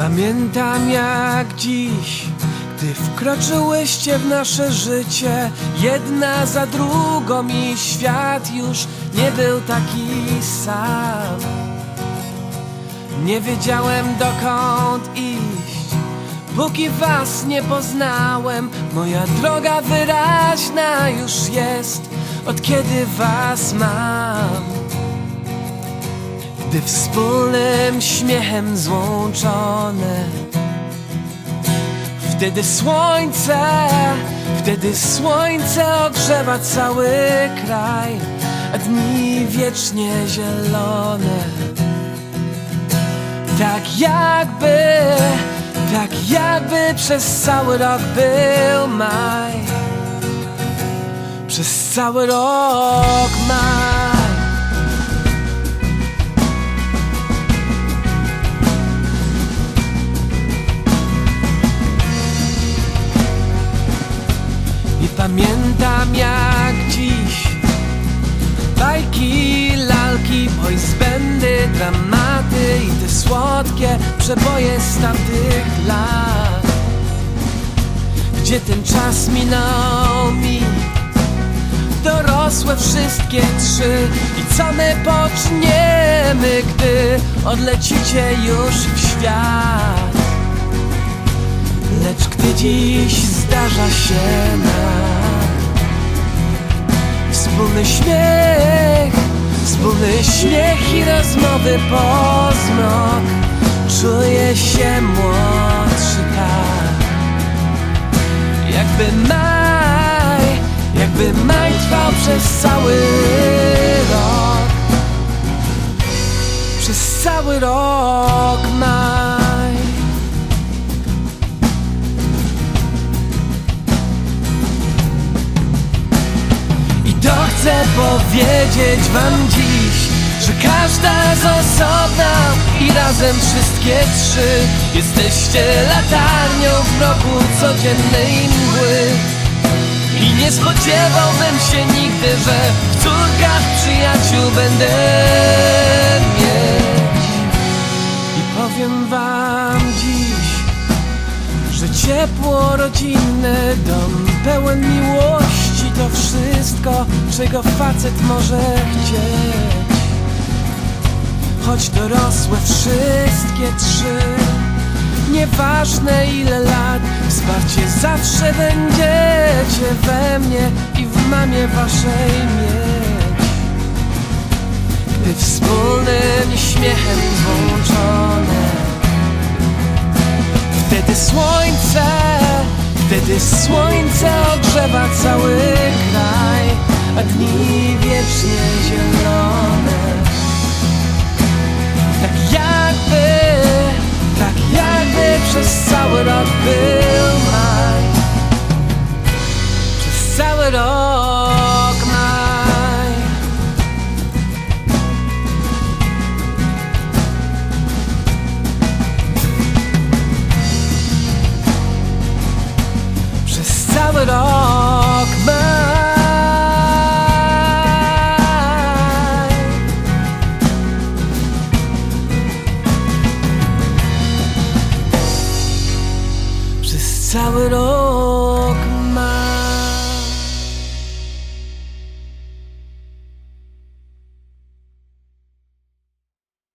Pamiętam jak dziś, gdy wkroczyłyście w nasze życie, jedna za drugą i świat już nie był taki sam. Nie wiedziałem dokąd iść, póki was nie poznałem. Moja droga wyraźna już jest, od kiedy was mam. Gdy wspólnym śmiechem złączone Wtedy słońce, wtedy słońce ogrzewa cały kraj A dni wiecznie zielone. Tak jakby, tak jakby przez cały rok był maj. Przez cały rok maj I pamiętam jak dziś Bajki, lalki, bandy, dramaty I te słodkie przeboje z tamtych lat. Gdzie ten czas minął mi? Dorosłe wszystkie trzy. I co my poczniemy, gdy odlecicie już w świat dziś zdarza się nam. Wspólny śmiech, wspólny śmiech i rozmowy po zmrok. Czuję się młodszy tak. Jakby maj, jakby maj trwał przez cały powiedzieć wam dziś Że każda z osobna i razem wszystkie trzy Jesteście latarnią w mroku codziennej mgły. I nie spodziewałbym się nigdy, że w córkach przyjaciół będę mieć. I powiem wam dziś że ciepło rodzinne, dom pełen miłości czego facet może chcieć. Choć dorosłe wszystkie trzy, nieważne ile lat, wsparcie zawsze będziecie we mnie i w mamie waszej mieć. Gdy wspólnym śmiechem złączone Wtedy słońce, wtedy słońce ogrzewa cały kraj, a dni wiecznie zielone. Tak jakby, tak jakby przez cały rok był maj. Przez cały rok Przez cały rok